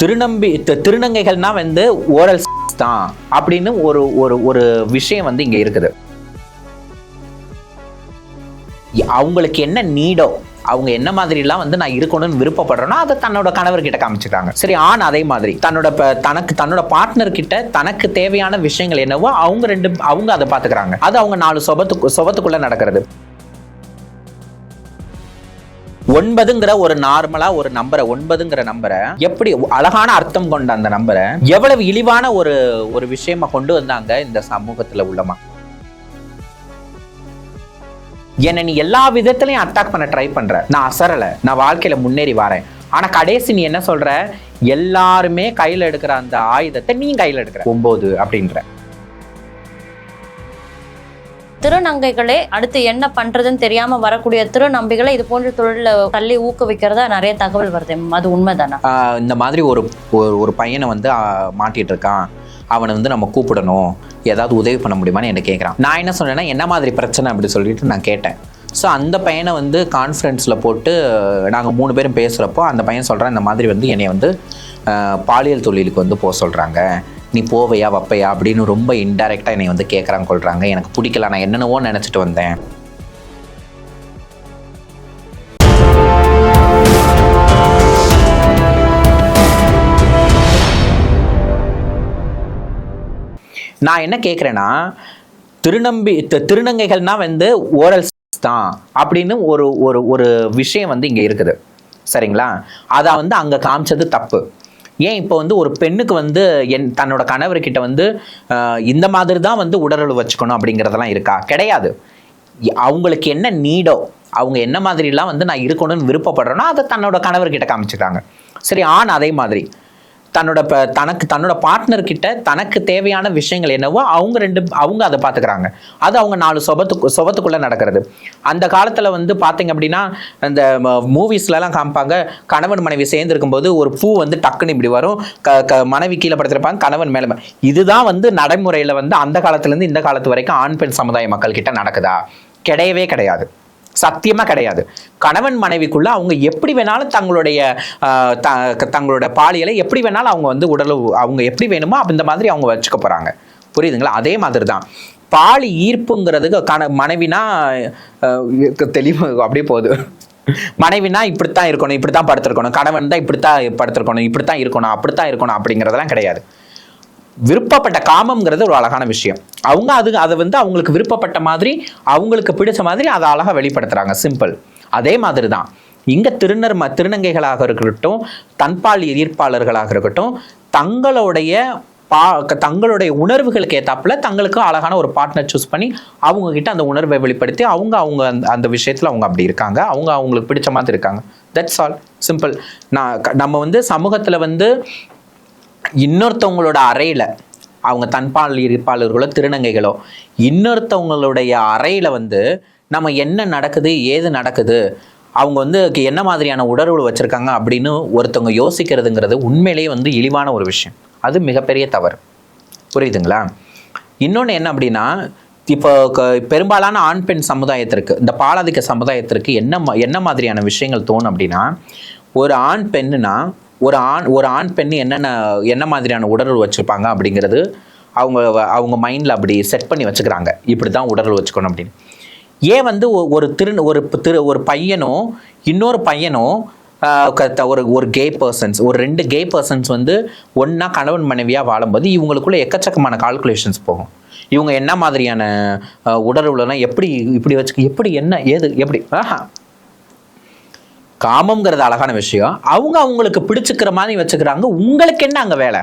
திருநம்பி திருநங்கைகள்னா வந்து ஓரல் தான் அப்படின்னு ஒரு ஒரு ஒரு விஷயம் வந்து இங்க இருக்குது. அவங்களுக்கு என்ன நீடோ அவங்க என்ன மாதிரிலாம் வந்து நான் இருக்கணும்னு விருப்பப்படுறேனோ அதை தன்னோட கணவர்கிட்ட காமிச்சுக்கிறாங்க. சரி ஆண் அதே மாதிரி. தன்னோட தனக்கு தன்னோட பார்ட்னர் கிட்ட தனக்கு தேவையான விஷயங்கள் என்னவோ அவங்க ரெண்டு அவங்க அதை பார்த்துக்கிறாங்க. அது அவங்க நாலு சொபத்துக்கு சொபத்துக்குள்ள நடக்கிறது. ஒன்பதுங்கிற ஒரு நார்மலா ஒரு நம்பரை ஒன்பதுங்கிற நம்பரை எப்படி அழகான அர்த்தம் கொண்ட அந்த நம்பரை எவ்வளவு இழிவான ஒரு ஒரு விஷயமா கொண்டு வந்தாங்க இந்த சமூகத்துல உள்ளமா என்னை நீ எல்லா விதத்திலையும் அட்டாக் பண்ண ட்ரை பண்ற. நான் அசரல. நான் வாழ்க்கையில முன்னேறி வரேன். ஆனா கடைசி நீ என்ன சொல்ற? எல்லாருமே கையில எடுக்கிற அந்த ஆயுதத்தை நீ கையில எடுக்கிற. ஒன்பது அப்படின்ற. திருநங்கைகளே அடுத்து என்ன பண்றதுன்னு தெரியாம வரக்கூடிய திருநம்பிகளை இது போன்ற தொழில தள்ளி ஊக்குவிக்கிறதா நிறைய தகவல் வருது. அது உண்மைதானா? இந்த மாதிரி ஒரு ஒரு- ஒரு பையனை வந்து மாட்டிட்டு இருக்கான். அவனை வந்து நம்ம கூப்பிடணும். ஏதாவது உதவி பண்ண முடியுமான்னு என்ன கேட்குறான் நான் என்ன சொன்னேன்னா என்ன மாதிரி பிரச்சனை அப்படி சொல்லிட்டு நான் கேட்டேன். ஸோ அந்த பையனை வந்து கான்ஃபரன்ஸில் போட்டு நாங்கள் மூணு பேரும் பேசுகிறப்போ அந்த பையன் சொல்கிறான் இந்த மாதிரி வந்து என்னை வந்து பாலியல் தொழிலுக்கு வந்து போக சொல்கிறாங்க நீ போவையா வப்பையா அப்படின்னு ரொம்ப இன்டெரக்டாக என்னை வந்து கேட்குறாங்க கொள்கிறாங்க எனக்கு பிடிக்கல நான் என்னென்னவோ நினச்சிட்டு வந்தேன். நான் என்ன கேட்குறேன்னா திருநம்பி திருநங்கைகள்னா வந்து ஓரல்ஸ் தான் அப்படின்னு ஒரு ஒரு ஒரு விஷயம் வந்து இங்கே இருக்குது. சரிங்களா? அதை வந்து அங்கே காமிச்சது தப்பு. ஏன் இப்போ வந்து ஒரு பெண்ணுக்கு வந்து என் தன்னோட கணவர்கிட்ட வந்து இந்த மாதிரி தான் வந்து உடலுறவு வச்சுக்கணும் அப்படிங்கிறதெல்லாம் இருக்கா? கிடையாது. அவங்களுக்கு என்ன நீடோ அவங்க என்ன மாதிரிலாம் வந்து நான் இருக்கணும்னு விருப்பப்படுறேனோ அதை தன்னோட கணவர்கிட்ட காமிச்சுக்கிறாங்க. சரி ஆண் அதே மாதிரி. தன்னோட ப தனக்கு தன்னோட பார்ட்னர் கிட்ட தனக்கு தேவையான விஷயங்கள் என்னவோ அவங்க ரெண்டு அவங்க அதை பார்த்துக்கிறாங்க அது அவங்க நாலு சொபத்துக்கு சொபத்துக்குள்ளே நடக்கிறது. அந்த காலத்தில் வந்து பார்த்தீங்க அப்படின்னா அந்த மூவிஸ்லலாம் காமிப்பாங்க. கணவன் மனைவி சேர்ந்துருக்கும்போது ஒரு பூ வந்து டக்குன்னு இப்படி வரும். க க மனைவி கீழே படுத்திருப்பாங்க கணவன் மேலே இதுதான் வந்து நடைமுறையில் வந்து அந்த காலத்துலேருந்து இந்த காலத்து வரைக்கும் ஆண் பெண் சமுதாய மக்கள் கிட்ட நடக்குதா? கிடையவே கிடையாது. சத்தியமா கிடையாது. கணவன் மனைவிக்குள்ள அவங்க எப்படி வேணாலும் தங்களுடைய த- தங்களோட பாலியலை எப்படி வேணாலும் அவங்க வந்து உடல் அவங்க எப்படி வேணுமோ அந்த மாதிரி அவங்க வச்சுக்க போறாங்க. புரியுதுங்களா? அதே மாதிரி தான் பாலி ஈர்ப்புங்கிறதுக்கு கண மனைவினா தெளிவு அப்படியே போகுது. மனைவினா இப்படித்தான் இருக்கணும் இப்படித்தான் படுத்திருக்கணும். கணவன் தான் இப்படித்தான் படுத்திருக்கணும் இப்படித்தான் இருக்கணும் அப்படித்தான் இருக்கணும் அப்படிங்கிறதெல்லாம் கிடையாது. விருப்பப்பட்ட காமம்ங்கிறது ஒரு அழகான விஷயம். அவங்க அது அதை வந்து அவங்களுக்கு விருப்பப்பட்ட மாதிரி அவங்களுக்கு பிடிச்ச மாதிரி அதை அழகாக வெளிப்படுத்துகிறாங்க சிம்பிள் அதே மாதிரி தான் இங்கே திருநர் திருநங்கைகளாக இருக்கட்டும் தன்பால் ஈர்ப்பாளர்களாக இருக்கட்டும் தங்களுடைய பா தங்களுடைய உணர்வுகளுக்கு ஏற்றாப்புல தங்களுக்கு அழகான ஒரு பார்ட்னர் சூஸ் பண்ணி அவங்கக்கிட்ட அந்த உணர்வை வெளிப்படுத்தி அவங்க அவங்க அந்த அந்த விஷயத்தில் அவங்க அப்படி இருக்காங்க. அவங்க அவங்களுக்கு பிடிச்ச மாதிரி இருக்காங்க. தட்ஸ் ஆல் சிம்பிள் நான் நம்ம வந்து சமூகத்தில் வந்து இன்னொருத்தவங்களோட அறையில் அவங்க தன்பால் இருப்பாளர்களோ திருநங்கைகளோ இன்னொருத்தவங்களுடைய அறையில் வந்து நம்ம என்ன நடக்குது ஏது நடக்குது அவங்க வந்து என்ன மாதிரியான உடலுறவு வச்சுருக்காங்க அப்படின்னு ஒருத்தவங்க யோசிக்கிறதுங்கிறது உண்மையிலேயே வந்து இழிவான ஒரு விஷயம். அது மிகப்பெரிய தவறு. புரியுதுங்களா? இன்னொன்று என்ன அப்படின்னா இப்போ க- பெரும்பாலான ஆண் பெண் சமுதாயத்திற்கு இந்த பாலாதிக்க சமுதாயத்திற்கு என்ன மா- என்ன மாதிரியான விஷயங்கள் தோணும் அப்படின்னா ஒரு ஆண் பெண்ணுனா ஒரு ஆண் ஒரு ஆண் பெண் என்னென்ன என்ன மாதிரியான உடல் வச்சுருப்பாங்க அப்படிங்கிறது அவங்க அவங்க மைண்டில் அப்படி செட் பண்ணி வச்சுக்கிறாங்க. இப்படி தான் உடல் வச்சுக்கணும் அப்படின்னு. ஏன் வந்து ஒ- ஒரு திரு ஒரு திரு ஒரு பையனும் இன்னொரு பையனும் க- ஒரு ஒரு கே பர்சன்ஸ் ஒரு ரெண்டு கே பர்சன்ஸ் வந்து ஒன்றா கணவன் மனைவியாக வாழும்போது இவங்களுக்குள்ள எக்கச்சக்கமான கால்குலேஷன்ஸ் போகும். இவங்க என்ன மாதிரியான உடல் உடலுறவுலாம் எப்படி இப்படி வச்சு எப்படி என்ன ஏது எப்படி ஆஹா காமம்ங்கிறது அழகான விஷயம். அவங்க அவங்களுக்கு பிடிச்சுக்கிற மாதிரி வச்சுக்கிறாங்க. உங்களுக்கு என்ன அங்கே வேலை?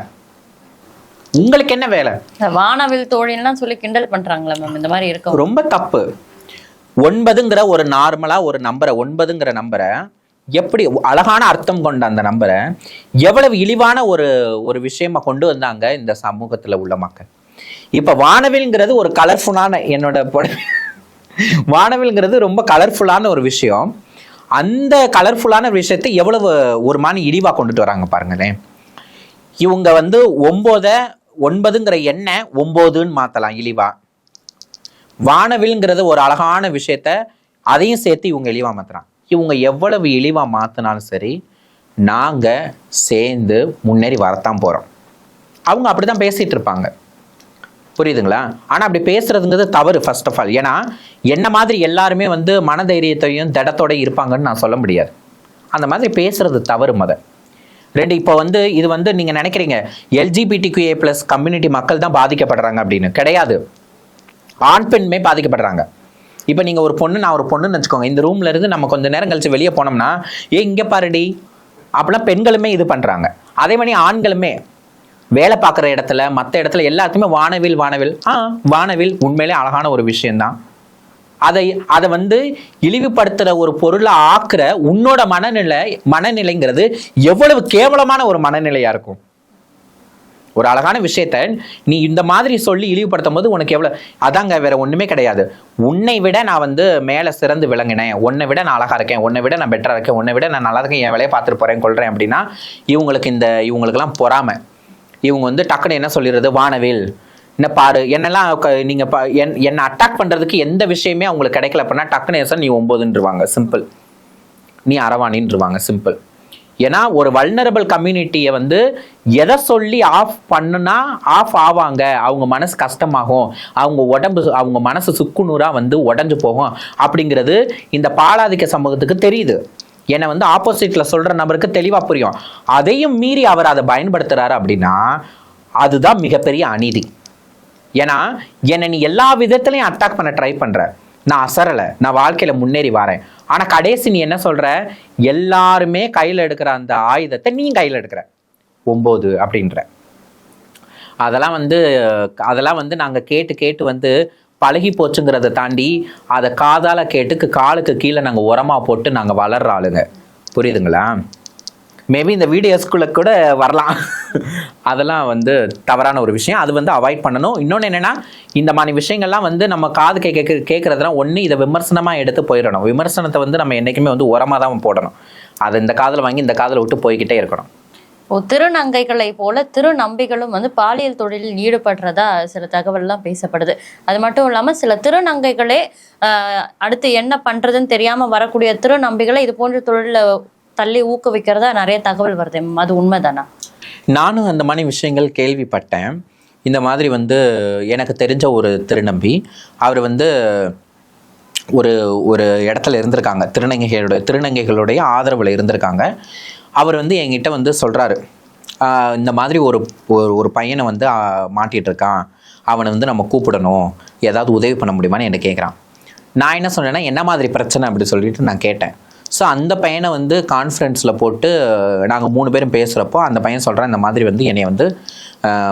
உங்களுக்கு என்ன வேலை? வானவில் தோழின்லாம் சொல்லி கிண்டல் பண்றாங்களா மேம் இந்த மாதிரி இருக்க ரொம்ப தப்பு. ஒன்பதுங்கிற ஒரு நார்மலா ஒரு நம்பரை ஒன்பதுங்கிற நம்பரை எப்படி அழகான அர்த்தம் கொண்ட அந்த நம்பரை எவ்வளவு இழிவான ஒரு ஒரு விஷயமா கொண்டு வந்தாங்க இந்த சமூகத்துல உள்ள மக்கள். இப்ப வானவில்ங்கிறது ஒரு கலர்ஃபுல்லான என்னோட பொ- வானவில்ங்கிறது ரொம்ப கலர்ஃபுல்லான ஒரு விஷயம். அந்த கலர்ஃபுல்லான விஷயத்தை எவ்வளவு ஒரு மாதிரி இழிவாக கொண்டுட்டு வராங்க பாருங்களேன். இவங்க வந்து ஒம்போத ஒன்பதுங்கிற எண்ணெய் ஒம்போதுன்னு மாற்றலாம் இழிவா. வானவில்ங்கிறது ஒரு அழகான விஷயத்த அதையும் சேர்த்து இவங்க இழிவாக மாத்துறாங்க. இவங்க எவ்வளவு இழிவாக மாற்றினாலும் சரி நாங்கள் சேர்ந்து முன்னேறி வரத்தான் போகிறோம் அவங்க அப்படி தான் பேசிகிட்டு இருப்பாங்க. புரியுதுங்களா? ஆனால் அப்படி பேசுறதுங்கிறது தவறு ஃபர்ஸ்ட் ஆஃப் ஆல் ஏன்னா என்ன மாதிரி எல்லாருமே வந்து மனதைரியத்தையும் திடத்தோட இருப்பாங்கன்னு நான் சொல்ல முடியாது. அந்த மாதிரி பேசுறது தவறு மத. ரெண்டு இப்போ வந்து இது வந்து நீங்கள் நினைக்கிறீங்க எல்ஜிபிடிக்யூஏ ப்ளஸ் கம்யூனிட்டி மக்கள் தான் பாதிக்கப்படுறாங்க அப்படின்னு. கிடையாது. ஆண் பெண்மே பாதிக்கப்படுறாங்க. இப்போ நீங்கள் ஒரு பொண்ணு நான் ஒரு பொண்ணுன்னு வச்சுக்கோங்க. இந்த ரூம்ல இருந்து நம்ம கொஞ்ச நேரம் கழிச்சு வெளியே போனோம்னா ஏ இங்கே பாருடி. அப்படிலாம் பெண்களுமே இது பண்ணுறாங்க அதே மாதிரி ஆண்களுமே வேலை பார்க்குற இடத்துல மற்ற இடத்துல எல்லாத்துக்குமே வானவில் வானவில் ஆ வானவில் உண்மையிலே அழகான ஒரு விஷயம்தான். அதை அதை வந்து இழிவுபடுத்துகிற ஒரு பொருளை ஆக்குற உன்னோட மனநிலை மனநிலைங்கிறது எவ்வளவு கேவலமான ஒரு மனநிலையாக இருக்கும். ஒரு அழகான விஷயத்த நீ இந்த மாதிரி சொல்லி இழிவுபடுத்தும் போது உனக்கு எவ்வளோ அதாங்க வேற ஒன்றுமே கிடையாது. உன்னை விட நான் வந்து மேலே சிறந்து விளங்கினேன். உன்னை விட நான் அழகாக இருக்கேன். உன்னை விட நான் பெட்டராக இருக்கேன். உன்னை விட நான் நல்லா இருக்கேன். என் வேலையை பார்த்துட்டு போகிறேன் கொள்கிறேன் அப்படின்னா இவங்களுக்கு இந்த இவங்களுக்கெல்லாம் பொறாமை. இவங்க வந்து டக்குன்னு என்ன சொல்லிடுறது? வானவில். என்ன பாரு என்னெல்லாம் க- பா ப- என் என்னை அட்டாக் பண்ணுறதுக்கு எந்த விஷயமே அவங்களுக்கு கிடைக்கல. அப்படின்னா டக்குன்னு ஏசன் நீ ஒன்பதுன்றவாங்க சிம்பிள் நீ அரவாணின்றவாங்க. சிம்பிள் ஏன்னா ஒரு வல்னரபிள் கம்யூனிட்டியை வந்து எதை சொல்லி ஆஃப் பண்ணுனா ஆஃப் ஆவாங்க. அவங்க மனசு கஷ்டமாகும். அவங்க உடம்பு அவங்க மனசு சுக்குநூறாக வந்து உடஞ்சு போகும். அப்படிங்கிறது இந்த பாலாதிக்க சமூகத்துக்கு தெரியுது. என்னை வந்து ஆப்போசிட்ல சொல்ற நபருக்கு தெளிவா புரியும். அதையும் மீறி அவர் அதை பயன்படுத்துறாரு அப்படின்னா அதுதான் மிகப்பெரிய அநீதி. ஏன்னா என்னை நீ எல்லா விதத்துலையும் அட்டாக் பண்ண ட்ரை பண்ற. நான் அசரலை நான் வாழ்க்கையில முன்னேறி வரேன். ஆனால் கடைசி நீ என்ன சொல்ற? எல்லாருமே கையில் எடுக்கிற அந்த ஆயுதத்தை நீ கையில் எடுக்கிற. ஒம்பது அப்படின்ற. அதெல்லாம் வந்து அதெல்லாம் வந்து நாங்கள் கேட்டு கேட்டு வந்து பழகி போச்சுங்கிறத தாண்டி அதை காதால் கேட்டுக்கு காலுக்கு கீழே நாங்கள் உரமாக போட்டு நாங்கள் வளர்ற ஆளுங்க. புரியுதுங்களா? மேபி இந்த வீடியோஸ்குள்ள கூட வரலாம். அதெல்லாம் வந்து தவறான ஒரு விஷயம். அது வந்து அவாய்ட் பண்ணணும். இன்னொன்று என்னென்னா இந்த மாதிரி விஷயங்கள்லாம் வந்து நம்ம காது கேட்க கேட்குறதுலாம் ஒன்று இதை விமர்சனமாக எடுத்து போயிடணும். விமர்சனத்தை வந்து நம்ம என்றைக்குமே வந்து உரமாக தான் போடணும். அதை இந்த காதில் வாங்கி இந்த காதில் விட்டு போய்கிட்டே இருக்கணும். திருநங்கைகளை போல திருநம்பிகளும் வந்து பாலியல் தொழிலில் ஈடுபடுறதா சில தகவல்லாம் பேசப்படுது. அது மட்டும் இல்லாமல் சில திருநங்கைகளே அடுத்து என்ன பண்றதுன்னு தெரியாம வரக்கூடிய திருநம்பிகளை இது போன்ற தொழிலில் தள்ளி ஊக்குவிக்கிறதா நிறைய தகவல் வருது. அது உண்மைதானா? நானும் அந்த மாதிரி விஷயங்கள் கேள்விப்பட்டேன். இந்த மாதிரி வந்து எனக்கு தெரிஞ்ச ஒரு திருநம்பி அவர் வந்து ஒரு ஒரு இடத்துல இருந்திருக்காங்க. திருநங்கைகளுடைய திருநங்கைகளுடைய ஆதரவில் இருந்திருக்காங்க. அவர் வந்து என்கிட்ட வந்து சொல்கிறாரு இந்த மாதிரி ஒரு ஒரு- ஒரு பையனை வந்து மாட்டிகிட்டு இருக்கான். அவனை வந்து நம்ம கூப்பிடணும். ஏதாவது உதவி பண்ண முடியுமான்னு என்ன கேட்குறான் நான் என்ன சொன்னேன்னா என்ன மாதிரி பிரச்சனை? அப்படி சொல்லிட்டு நான் கேட்டேன். ஸோ அந்த பையனை வந்து கான்ஃபரன்ஸில் போட்டு நாங்கள் மூணு பேரும் பேசுகிறப்போ அந்த பையன் சொல்கிறான் இந்த மாதிரி வந்து என்னை வந்து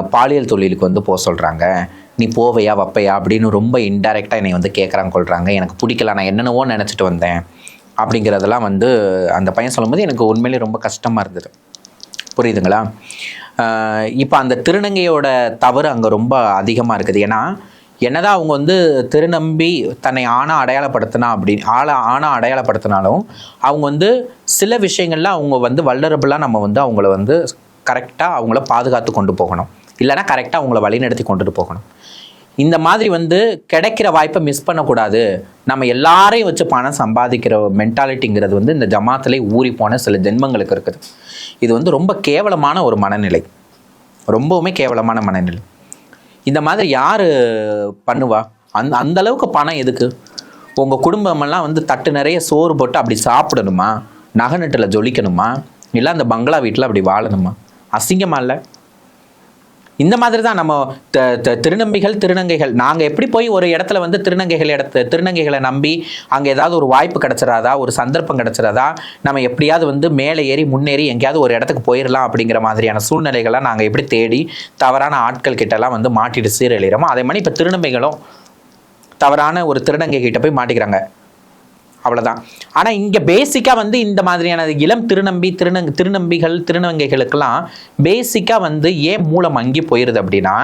பாலியல் தொழிலுக்கு வந்து போக சொல்கிறாங்க நீ போவையா வப்பையா? அப்படின்னு ரொம்ப இன்டெரக்டாக என்னை வந்து கேட்குறாங்க கொள்கிறாங்க எனக்கு பிடிக்கல. நான் என்னென்னவோ நினச்சிட்டு வந்தேன். அப்படிங்கிறதெல்லாம் வந்து அந்த பையன் சொல்லும்போது எனக்கு உண்மையிலே ரொம்ப கஷ்டமாக இருந்தது. புரியுதுங்களா? இப்போ அந்த திருநங்கையோட தவறு அங்கே ரொம்ப அதிகமாக இருக்குது. ஏன்னா என்னதான் அவங்க வந்து திருநம்பி தன்னை ஆணாக அடையாளப்படுத்தினா அப்படி ஆளை ஆணாக அடையாளப்படுத்தினாலும் அவங்க வந்து சில விஷயங்கள்ல அவங்க வந்து வல்லரபுளாக நம்ம வந்து அவங்கள வந்து கரெக்டாக அவங்கள பாதுகாத்து கொண்டு போகணும். இல்லைன்னா கரெக்டாக அவங்கள வழிநடத்தி கொண்டுட்டு போகணும். இந்த மாதிரி வந்து கிடைக்கிற வாய்ப்பை மிஸ் பண்ணக்கூடாது. நம்ம எல்லாரையும் வச்சு பணம் சம்பாதிக்கிற மென்டாலிட்டிங்கிறது வந்து இந்த ஜமாத்திலே ஊறி போன சில ஜென்மங்களுக்கு இருக்குது. இது வந்து ரொம்ப கேவலமான ஒரு மனநிலை. ரொம்பவுமே கேவலமான மனநிலை. இந்த மாதிரி யார் பண்ணுவா? அந் அந்த அளவுக்கு பணம் எதுக்கு? உங்கள் குடும்பமெல்லாம் வந்து தட்டு நிறைய சோறு போட்டு அப்படி சாப்பிடணுமா? நகை நட்டில் ஜொலிக்கணுமா? இல்லை அந்த பங்களா வீட்டில் அப்படி வாழணுமா? அசிங்கமாக இல்லை? இந்த மாதிரி தான் நம்ம த- த- திருநம்பிகள் திருநங்கைகள். நாங்கள் எப்படி போய் ஒரு இடத்துல வந்து திருநங்கைகள் இடத்து திருநங்கைகளை நம்பி அங்கே ஏதாவது ஒரு வாய்ப்பு கிடச்சிடாதா ஒரு சந்தர்ப்பம் கிடச்சிடாதா நம்ம எப்படியாவது வந்து மேலே ஏறி முன்னேறி எங்கேயாவது ஒரு இடத்துக்கு போயிடலாம் அப்படிங்கிற மாதிரியான சூழ்நிலைகளை நாங்கள் எப்படி தேடி தவறான ஆட்கள் கிட்டலாம் வந்து மாட்டிட்டு சீரழிகிறோமோ அதே மாதிரி இப்போ திருநம்பிகளும் தவறான ஒரு திருநங்கை கிட்ட போய் மாட்டிக்கிறாங்க. அவ்வளோதான் ஆனால் இங்கே பேசிக்காக வந்து இந்த மாதிரியான இளம் திருநம்பி திருநங் திருநம்பிகள் திருநங்கைகளுக்கெல்லாம் பேசிக்காக வந்து ஏன் மூலம் அங்கி போயிடுது அப்படின்னா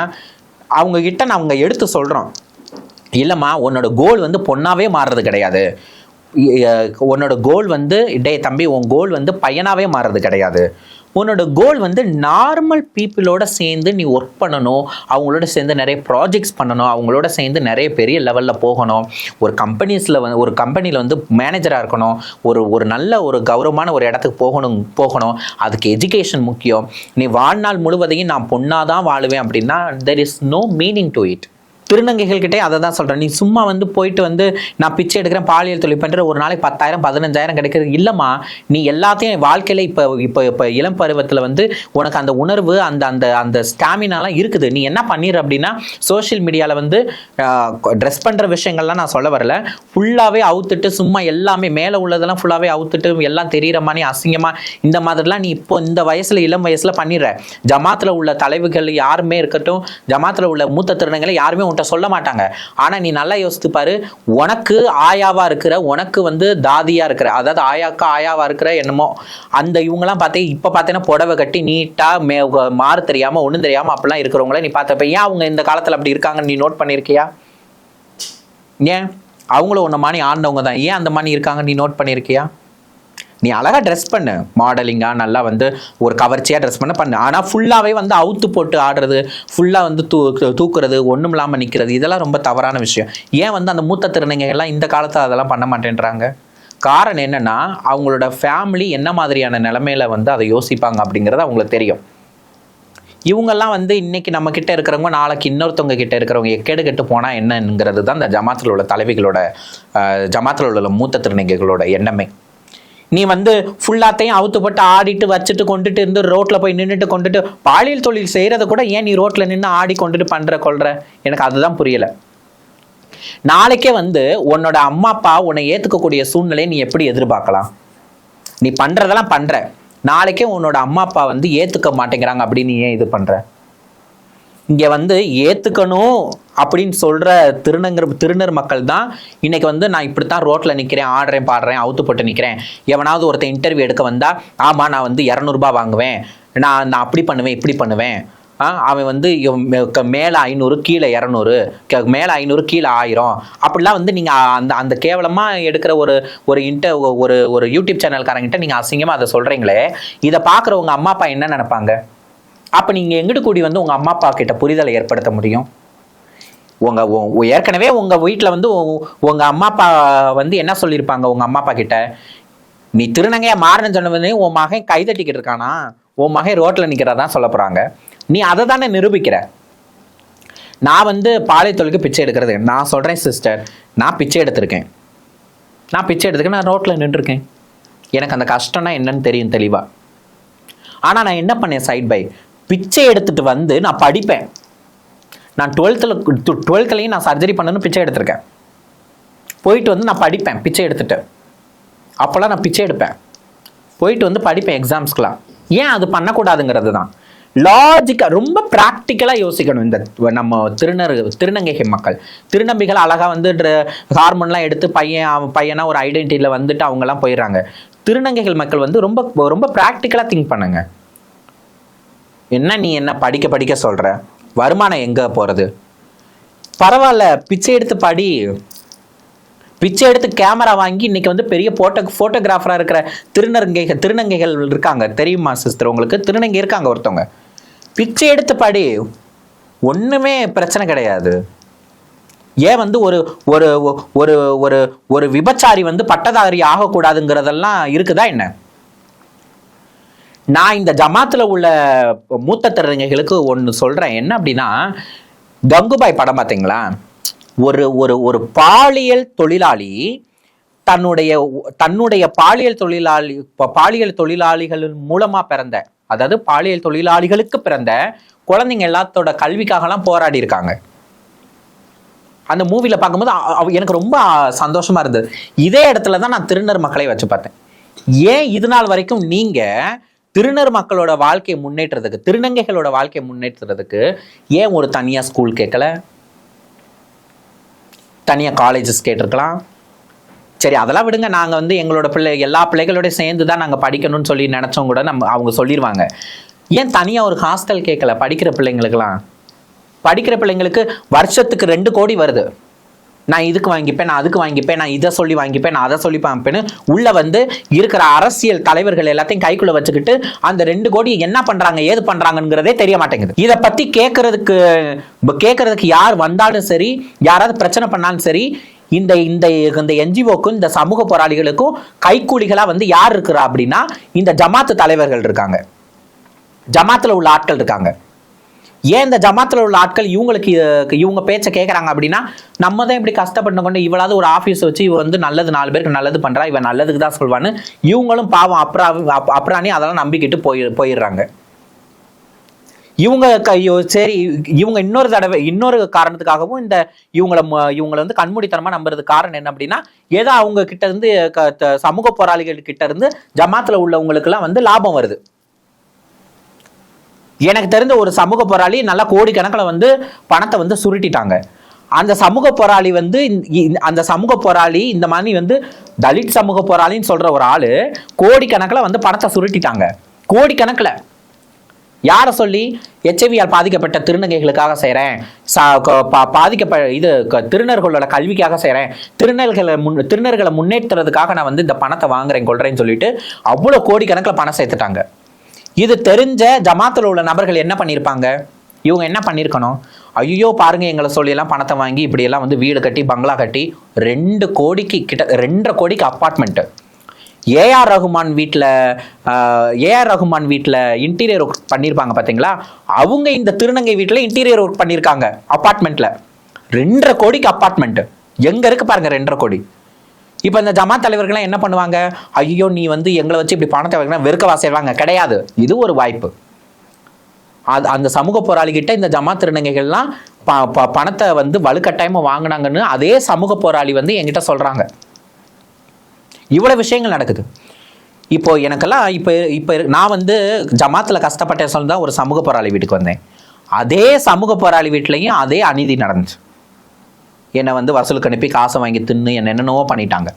அவங்கக்கிட்ட நான் அவங்க எடுத்து சொல்கிறோம் இல்லைம்மா உன்னோட கோல் வந்து பொண்ணாகவே மாறுறது கிடையாது. உன்னோட கோல் வந்து டே தம்பி உன் கோல் வந்து பையனாகவே மாறுறது கிடையாது. உன்னோட கோல் வந்து நார்மல் பீப்புளோட சேர்ந்து நீ ஒர்க் பண்ணணும். அவங்களோட சேர்ந்து நிறைய ப்ராஜெக்ட்ஸ் பண்ணணும். அவங்களோட சேர்ந்து நிறைய பெரிய லெவலில் போகணும். ஒரு கம்பெனிஸில் வந்து ஒரு கம்பெனியில் வந்து மேனேஜராக இருக்கணும். ஒரு ஒரு நல்ல ஒரு கௌரவமான ஒரு இடத்துக்கு போகணும் போகணும். அதுக்கு எஜுகேஷன் முக்கியம். நீ வாழ்நாள் முழுவதையும் நான் பொண்ணாக தான் வாழுவேன் அப்படின்னா there is no meaning to it திருநங்கைகள் கிட்டே அதை தான் சொல்கிறேன் நீ சும்மா வந்து போயிட்டு வந்து நான் பிச்சை எடுக்கிறேன் பாலியல் தொழில் பண்ணுற ஒரு நாளைக்கு பத்தாயிரம் பதினஞ்சாயிரம் கிடைக்கிறது இல்லைம்மா. நீ எல்லாத்தையும் வாழ்க்கையில் இப்போ இப்போ இப்போ இளம் பருவத்தில் வந்து உனக்கு அந்த உணர்வு அந்த அந்த அந்த ஸ்டாமினாலாம் இருக்குது. நீ என்ன பண்ணிடுற அப்படின்னா சோஷியல் மீடியாவில் வந்து ட்ரெஸ் பண்ணுற விஷயங்கள்லாம் நான் சொல்ல வரல. ஃபுல்லாகவே அவுத்துட்டு சும்மா எல்லாமே மேலே உள்ளதெல்லாம் ஃபுல்லாகவே அவுத்துட்டு எல்லாம் தெரிகிற மாதிரி அசிங்கமாக இந்த மாதிரிலாம் நீ இப்போ இந்த வயசில் இளம் வயசில் பண்ணிடுற. ஜமாத்தில் உள்ள தலைவுகள் யாருமே இருக்கட்டும் ஜமாத்தில் உள்ள மூத்த திருநங்களை யாருமே உன்கிட்ட சொல்ல மாட்டாங்க. ஆனால் நீ நல்லா யோசித்து பாரு உனக்கு ஆயாவா இருக்கிற உனக்கு வந்து தாதியா இருக்கிற அதாவது ஆயாக்கா ஆயாவா இருக்கிற என்னமோ அந்த இவங்கெல்லாம் பார்த்தே இப்போ பார்த்தீங்கன்னா புடவை கட்டி நீட்டாக மே மாறு தெரியாமல் ஒன்றும் தெரியாமல் அப்படிலாம் இருக்கிறவங்கள நீ பார்த்தப்ப ஏன் அவங்க இந்த காலத்தில் அப்படி இருக்காங்கன்னு நீ நோட் பண்ணியிருக்கியா? ஏன்? அவங்களும் உன்ன மாதிரி ஆண்டவங்க தான். ஏன் அந்த மாதிரி இருக்காங்க நீ நோட் பண்ணியிருக்கியா? நீ அழகாக ட்ரெஸ் பண்ணு. மாடலிங்காக நல்லா வந்து ஒரு கவர்ச்சியாக ட்ரெஸ் பண்ண. பண்ணு. ஆனால் ஃபுல்லாகவே வந்து அவுத்து போட்டு ஆடுறது ஃபுல்லாக வந்து தூ தூக்குறது ஒன்றும் இல்லாமல் நிற்கிறது இதெல்லாம் ரொம்ப தவறான விஷயம். ஏன் வந்து அந்த மூத்த திருநங்கைகள் எல்லாம் இந்த காலத்தில் அதெல்லாம் பண்ண மாட்டேன்றாங்க? காரணம் என்னன்னா அவங்களோட ஃபேமிலி என்ன மாதிரியான நிலமையில வந்து அதை யோசிப்பாங்க அப்படிங்கிறது அவங்களுக்கு தெரியும். இவங்கெல்லாம் வந்து இன்னைக்கு நம்ம கிட்ட இருக்கிறவங்க நாளைக்கு இன்னொருத்தவங்க கிட்ட இருக்கிறவங்க எக்கேடு கெட்டு போனால் என்னங்கிறது தான் இந்த ஜமாத்தில் உள்ள தலைவிகளோட ஜமாத்தில் உள்ள மூத்த திருநங்கைகளோட எண்ணமே. நீ வந்து ஃபுல்லாத்தையும் அவுத்து போட்டு ஆடிட்டு வச்சுட்டு கொண்டுட்டு இருந்து ரோட்ல போய் நின்றுட்டு கொண்டுட்டு பாலியல் தொழில் செய்யறத கூட ஏன் நீ ரோட்ல நின்று ஆடி கொண்டுட்டு பண்ற கொள்ற எனக்கு அதுதான் புரியல. நாளைக்கே வந்து உன்னோட அம்மா அப்பா உன்னை ஏத்துக்கக்கூடிய சூழ்நிலையை நீ எப்படி எதிர்பார்க்கலாம்? நீ பண்றதெல்லாம் பண்ற. நாளைக்கே உன்னோட அம்மா அப்பா வந்து ஏத்துக்க மாட்டேங்கிறாங்க அப்படின்னு நீ ஏன் இது பண்ற? இங்கே வந்து ஏற்றுக்கணும் அப்படின்னு சொல்கிற திருநங்கர் திருநர் மக்கள் தான் இன்னைக்கு வந்து நான் இப்படி தான் ரோட்டில் நிற்கிறேன் ஆடுறேன் பாடுறேன் அவுத்து போட்டு நிற்கிறேன் எவனாவது ஒருத்தன் இன்டர்வியூ எடுக்க வந்தால் ஆமாம் நான் வந்து இரநூறுபா வாங்குவேன். நான் நான் அப்படி பண்ணுவேன் இப்படி பண்ணுவேன். அவன் வந்து மேலே க- ஐநூறு கீழே இரநூறு மேலே ஐநூறு கீழே ஆயிரம். அப்படிலாம் வந்து நீங்கள் அந்த அந்த கேவலமாக எடுக்கிற ஒரு ஒரு இன்ட ஒரு ஒரு யூடியூப் சேனல்காரங்கிட்ட நீங்கள் அசிங்கமாக அதை சொல்கிறீங்களே இதை பார்க்குறவங்க அம்மா அப்பா என்ன நினைப்பாங்க? அப்போ நீங்கள் எங்கிட்டு கூடி வந்து உங்கள் அம்மா அப்பா கிட்ட புரிதலை ஏற்படுத்த முடியும்? உங்கள் உ- ஏற்கனவே உங்கள் வீட்டில் வந்து உ- அம்மா அப்பா வந்து என்ன சொல்லியிருப்பாங்க உங்கள் அம்மா அப்பா கிட்ட? நீ திருநங்கையா மாறணும்னு சொன்னவனே உன் மகன் கைதட்டிக்கிட்டு இருக்கானா? உன் மகன் ரோட்டில் நிற்கிறதான் சொல்ல போகிறாங்க நீ அதை தானே நிரூபிக்கிற? நான் வந்து பாலை பிச்சை எடுக்கிறது. நான் சொல்கிறேன் சிஸ்டர் நான் பிச்சை எடுத்திருக்கேன். நான் பிச்சை எடுத்துக்க நான் ரோட்டில் நின்றுருக்கேன். எனக்கு அந்த கஷ்டம்னா என்னன்னு தெரியும் தெளிவாக ஆனால் நான் என்ன பண்ணேன் சைட் பை பிச்சை எடுத்துட்டு வந்து நான் படிப்பேன். நான் டுவெல்த்தில் டுவெல்த்துலேயும் நான் சர்ஜரி பண்ணணும்னு பிச்சை எடுத்திருக்கேன். போயிட்டு வந்து நான் படிப்பேன் பிச்சை எடுத்துட்டு. அப்போல்லாம் நான் பிச்சை எடுப்பேன். போயிட்டு வந்து படிப்பேன் எக்ஸாம்ஸ்க்குலாம் ஏன் அது பண்ணக்கூடாதுங்கிறது தான் லாஜிக்காக ரொம்ப ப்ராக்டிக்கலாக யோசிக்கணும் இந்த நம்ம திருநர் திருநங்கைகை மக்கள். திருநம்பிகள் அழகாக வந்து ஹார்மோன்லாம் எடுத்து பையன் அவன் ஒரு ஐடென்டிட்டியில் வந்துட்டு அவங்கெல்லாம் போயிடுறாங்க. திருநங்கைகள் மக்கள் வந்து ரொம்ப ரொம்ப ப்ராக்டிக்கலாக திங்க் பண்ணுங்கள் என்ன நீ என்ன படிக்க படிக்க சொல்கிற வருமானம் எங்கே போகிறது பரவாயில்ல பிச்சை எடுத்து படி. பிச்சை எடுத்து கேமரா வாங்கி இன்னைக்கு வந்து பெரிய போட்டோ ஃபோட்டோகிராஃபராக இருக்கிற திருநங்கைகள் திருநங்கைகள் இருக்காங்க. தெரியுமா சிஸ்டர் உங்களுக்கு? திருநங்கை இருக்காங்க ஒருத்தவங்க. பிச்சை எடுத்து படி. ஒன்றுமே பிரச்சனை கிடையாது. ஏன் வந்து ஒரு ஒரு ஒரு ஒரு ஒரு விபச்சாரி வந்து பட்டதாரி ஆகக்கூடாதுங்கிறதெல்லாம் இருக்குதா என்ன? நான் இந்த ஜமாத்தில் உள்ள மூத்த திறனைகளுக்கு ஒன்று சொல்கிறேன் என்ன அப்படின்னா கங்குபாய் படம் பார்த்தீங்களா ஒரு ஒரு ஒரு பாலியல் தொழிலாளி தன்னுடைய தன்னுடைய பாலியல் தொழிலாளி பாலியல் தொழிலாளிகள் மூலமாக பிறந்த அதாவது பாலியல் தொழிலாளிகளுக்கு பிறந்த குழந்தைங்க எல்லாத்தோட கல்விக்காகலாம் போராடி இருக்காங்க. அந்த மூவியில் பார்க்கும்போது எனக்கு ரொம்ப சந்தோஷமாக இருந்தது. இதே இடத்துல தான் நான் திருநர் மக்களை வச்சு பார்த்தேன். ஏன் இது நாள் வரைக்கும் நீங்கள் திருநர் மக்களோட வாழ்க்கையை முன்னேற்றத்துக்கு திருநங்கைகளோட வாழ்க்கையை முன்னேற்றுறதுக்கு ஏன் ஒரு தனியா ஸ்கூல் கேட்கல? தனியா காலேஜஸ் கேட்டிருக்கலாம். சரி அதெல்லாம் விடுங்க. நாங்க வந்து எங்களோட பிள்ளை எல்லா பிள்ளைகளோட சேர்ந்து தான் நாங்க படிக்கணும்னு சொல்லி நினச்சவங்க கூட நம்ம அவங்க சொல்லிடுவாங்க ஏன் தனியா ஒரு ஹாஸ்டல் கேட்கல? படிக்கிற பிள்ளைங்களுக்கெல்லாம். படிக்கிற பிள்ளைங்களுக்கு வருஷத்துக்கு ரெண்டு கோடி வருது. நான் இதுக்கு வாங்கிப்பேன் நான் அதுக்கு வாங்கிப்பேன் நான் இதை சொல்லி வாங்கிப்பேன் நான் அதை சொல்லி வாங்கிப்பேன்னு உள்ளே வந்து இருக்கிற அரசியல் தலைவர்கள் எல்லாத்தையும் கைக்குள்ளே வச்சுக்கிட்டு அந்த ரெண்டு கோடி என்ன பண்ணுறாங்க ஏது பண்ணுறாங்கங்கிறதே தெரிய மாட்டேங்குது. இதை பற்றி கேட்கறதுக்கு கேட்கறதுக்கு யார் வந்தாலும் சரி யாராவது பிரச்சனை பண்ணாலும் சரி இந்த இந்த இந்த என்ஜிஓக்கும் இந்த சமூக போராளிகளுக்கும் கைக்கூலிகளாக வந்து யார் இருக்கிறா அப்படின்னா இந்த ஜமாத்து தலைவர்கள் இருக்காங்க. ஜமாத்தில் உள்ள ஆட்கள் இருக்காங்க. ஏன் இந்த ஜமாத்தில் உள்ள ஆட்கள் இவங்களுக்கு இவங்க பேச்சை கேட்குறாங்க அப்படின்னா நம்ம தான் இப்படி கஷ்டப்பட்டு கொண்டு இவளாவது ஒரு ஆஃபீஸ் வச்சு இவ வந்து நல்லது நாலு பேருக்கு நல்லது பண்ணுறா இவன் நல்லதுக்கு தான் சொல்வான்னு இவங்களும் பாவம் அப்ரா அப்- அப்ராணி அதெல்லாம் நம்பிக்கிட்டு போய் போயிடுறாங்க. இவங்க க- சரி இவங்க இன்னொரு தடவை இன்னொரு காரணத்துக்காகவும் இந்த இவங்களை ம- இவங்களை வந்து கண்மூடித்தனமாக நம்புறது காரணம் என்ன அப்படின்னா ஏதோ அவங்க கிட்ட இருந்து க- த- சமூக போராளிகள் கிட்ட இருந்து ஜமாத்தில் உள்ளவங்களுக்கெல்லாம் வந்து லாபம் வருது. எனக்கு தெரிந்த ஒரு சமூக போராளி நல்லா கோடிக்கணக்கில் வந்து பணத்தை வந்து சுருட்டிட்டாங்க. அந்த சமூக போராளி வந்து இந்த- அந்த சமூக போராளி இந்த மாதிரி வந்து தலித் சமூக போராளின்னு சொல்கிற ஒரு ஆள் கோடிக்கணக்கில் வந்து பணத்தை சுருட்டிட்டாங்க. கோடிக்கணக்கில். யாரை சொல்லி? எச்ஐவியால் பாதிக்கப்பட்ட திருநங்கைகளுக்காக செய்கிறேன் பாதிக்கப்ப இது க- திருநர்களோட கல்விக்காக செய்கிறேன் திருநர்களை முன் திருநர்களை முன்னேற்றுறதுக்காக நான் வந்து இந்த பணத்தை வாங்குறேன் கொள்கிறேன்னு சொல்லிட்டு அவ்வளோ கோடிக்கணக்கில் பணம் சேர்த்துட்டாங்க. இது தெரிஞ்ச ஜமாத்தில் உள்ள நபர்கள் என்ன பண்ணியிருப்பாங்க இவங்க என்ன பண்ணியிருக்கணும் ஐயோ பாருங்க எங்களை சொல்லியெல்லாம் பணத்தை வாங்கி இப்படியெல்லாம் வந்து வீடு கட்டி பங்களா கட்டி ரெண்டு கோடிக்கு கிட்ட ரெண்டரை கோடிக்கு அப்பார்ட்மெண்ட்டு ஏஆர் ரகுமான் வீட்டில் ஏஆர் ரகுமான் வீட்டில் இன்டீரியர் ஒர்க் பண்ணியிருப்பாங்க பார்த்தீங்களா அவங்க இந்த திருநங்கை வீட்டில் இன்டீரியர் ஒர்க் பண்ணியிருக்காங்க அப்பார்ட்மெண்ட்டில் ரெண்டரை கோடிக்கு அப்பார்ட்மெண்ட்டு எங்கே இருக்கு பாருங்க ரெண்டரை கோடி. இப்போ இந்த ஜமாத் தலைவர்கள்லாம் என்ன பண்ணுவாங்க? ஐயோ நீ வந்து எங்களை வச்சு இப்படி பணத்தை வைக்கணும் வெறுக்கவா செய்வாங்க கிடையாது. இது ஒரு வாய்ப்பு. அது அந்த சமூக போராளிகிட்ட இந்த ஜமாத் திருநங்கைகள்லாம் ப ப பணத்தை வந்து வலுக்கட்டாயமாக வாங்கினாங்கன்னு அதே சமூக போராளி வந்து என்கிட்ட சொல்கிறாங்க இவ்வளோ விஷயங்கள் நடக்குது. இப்போ எனக்கெல்லாம் இப்போ இப்போ நான் வந்து ஜமாத்தில் கஷ்டப்பட்டேன் சொல்லி தான் ஒரு சமூக போராளி வீட்டுக்கு வந்தேன். அதே சமூக போராளி வீட்லேயும் அதே அநீதி நடந்துச்சு. என்னை வந்து வசூலுக்கு அனுப்பி காசை வாங்கி தின்னு என்ன என்னென்னவோ பண்ணிட்டாங்க.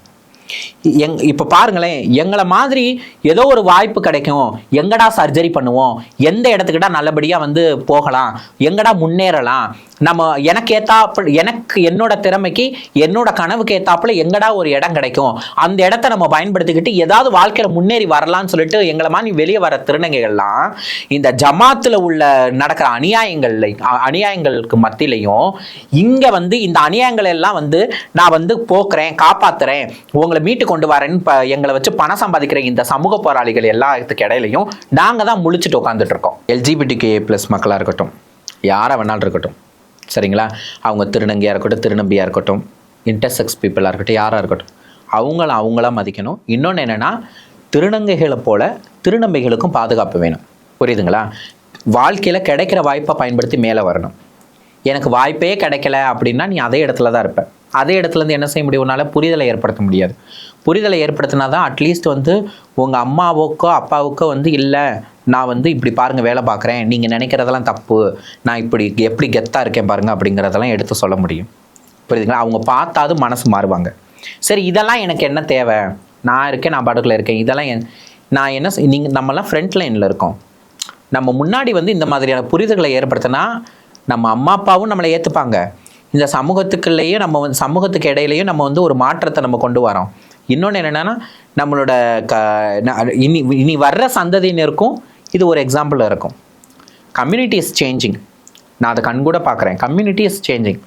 எங் இப்போ பாருங்களேன் எங்களை மாதிரி ஏதோ ஒரு வாய்ப்பு கிடைக்கும் எங்கடா சர்ஜரி பண்ணுவோம் எந்த இடத்துக்கிட்டா நல்லபடியாக வந்து போகலாம் எங்கடா முன்னேறலாம் நம்ம எனக்கு ஏத்தாப்புல எனக்கு என்னோட திறமைக்கு என்னோட கனவுக்கு ஏத்தாப்புல எங்கடா ஒரு இடம் கிடைக்கும்? அந்த இடத்த நம்ம பயன்படுத்திக்கிட்டு ஏதாவது வாழ்க்கையில முன்னேறி வரலாம்னு சொல்லிட்டு எங்களை மாதிரி வெளியே வர திருநங்கைகள்லாம் இந்த ஜமாத்துல உள்ள நடக்கிற அநியாயங்கள்ல அநியாயங்களுக்கு மத்தியிலையும் இங்க வந்து இந்த அநியாயங்கள் எல்லாம் வந்து நான் வந்து போக்குறேன் காப்பாத்துறேன் உங்களை மீட்டு கொண்டு வரேன்னு ப- எங்களை வச்சு பணம் சம்பாதிக்கிற இந்த சமூக போராளிகள் எல்லாத்துக்கு இடையிலையும் நாங்க தான் முழிச்சிட்டு உட்காந்துட்டு இருக்கோம். எல்ஜிபிடி கே பிளஸ் மக்களா இருக்கட்டும் யாரை வேணாலும் இருக்கட்டும் சரிங்களா? அவங்க திருநங்கையாக இருக்கட்டும் திருநம்பியாக இருக்கட்டும் இன்டர்செக்ஸ் பீப்புளாக இருக்கட்டும் யாராக இருக்கட்டும் அவங்கள அவங்களாம் மதிக்கணும். இன்னொன்று என்னென்னா திருநங்கைகளை போல திருநம்பிகளுக்கும் பாதுகாப்பு வேணும். புரியுதுங்களா? வாழ்க்கையில் கிடைக்கிற வாய்ப்பை பயன்படுத்தி மேலே வரணும். எனக்கு வாய்ப்பே கிடைக்கல அப்படின்னா நீ அதே இடத்துல தான் இருப்பேன் அதே இடத்துலேருந்து என்ன செய்ய முடியும்? உன்னால் புரிதலை ஏற்படுத்த முடியாது. புரிதலை ஏற்படுத்தினா தான் அட்லீஸ்ட் வந்து உங்கள் அம்மாவுக்கோ அப்பாவுக்கோ வந்து இல்லை நான் வந்து இப்படி பாருங்கள் வேலை பார்க்குறேன். நீங்கள் நினைக்கிறதெல்லாம் தப்பு. நான் இப்படி எப்படி கெத்தாக இருக்கேன் பாருங்கள் அப்படிங்கிறதெல்லாம் எடுத்து சொல்ல முடியும். புரியுதுங்களா? அவங்க பார்த்தாது மனசு மாறுவாங்க. சரி இதெல்லாம் எனக்கு என்ன தேவை? நான் இருக்கேன் நான் படுக்கில் இருக்கேன். இதெல்லாம் என் நான் என்ன செய்- நம்மலாம் ஃப்ரண்ட் லைனில் இருக்கோம். நம்ம முன்னாடி வந்து இந்த மாதிரியான புரிதல்களை ஏற்படுத்தினா நம்ம அம்மா அப்பாவும் நம்மளை ஏற்றுப்பாங்க இந்த சமூகத்துக்குள்ளேயும் நம்ம வந்து சமூகத்துக்கு இடையிலையும் நம்ம வந்து ஒரு மாற்றத்தை நம்ம கொண்டு வரோம். இன்னொன்று என்னென்னா நம்மளோட க இனி இனி வர்ற சந்ததியினருக்கும் இது ஒரு எக்ஸாம்பிள் இருக்கும். கம்யூனிட்டி இஸ் சேஞ்சிங் நான் அதை கண்கூட பார்க்குறேன். கம்யூனிட்டி இஸ் சேஞ்சிங்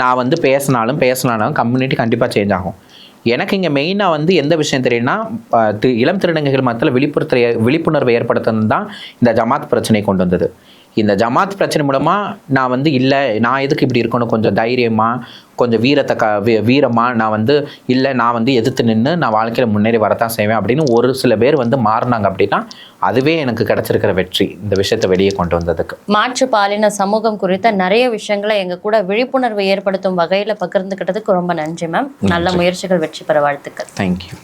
நான் வந்து பேசினாலும் பேசினாலும் கம்யூனிட்டி கண்டிப்பாக சேஞ்ச் ஆகும். எனக்கு இங்கே மெயினாக வந்து எந்த விஷயம் தெரியும்னா இளம் திருநங்கைகள் மத்தியில் விழிப்புணர்வு விழிப்புணர்வை ஏற்படுத்தணும் தான் இந்த ஜமாத் பிரச்சனை கொண்டு வந்தது. இந்த ஜமாத் பிரச்சனை மூலமாக நான் வந்து இல்லை நான் எதுக்கு இப்படி இருக்கணும்? கொஞ்சம் தைரியமாக கொஞ்சம் வீரத்தை க வீ- வீரமா நான் வந்து இல்லை நான் வந்து எதிர்த்து நின்று நான் வாழ்க்கையில் முன்னேறி வரத்தான் செய்வேன் அப்படின்னு ஒரு சில பேர் வந்து மாறினாங்க அப்படின்னா அதுவே எனக்கு கிடைச்சிருக்கிற வெற்றி இந்த விஷயத்தை வெளியே கொண்டு வந்ததுக்கு. மாற்று பாலின சமூகம் குறித்த நிறைய விஷயங்களை எங்க கூட விழிப்புணர்வு ஏற்படுத்தும் வகையில பகிர்ந்துக்கிட்டதுக்கு ரொம்ப நன்றி மேம் நல்ல முயற்சிகள் வெற்றி பெற வாழ்த்துக்கள். தேங்க்யூ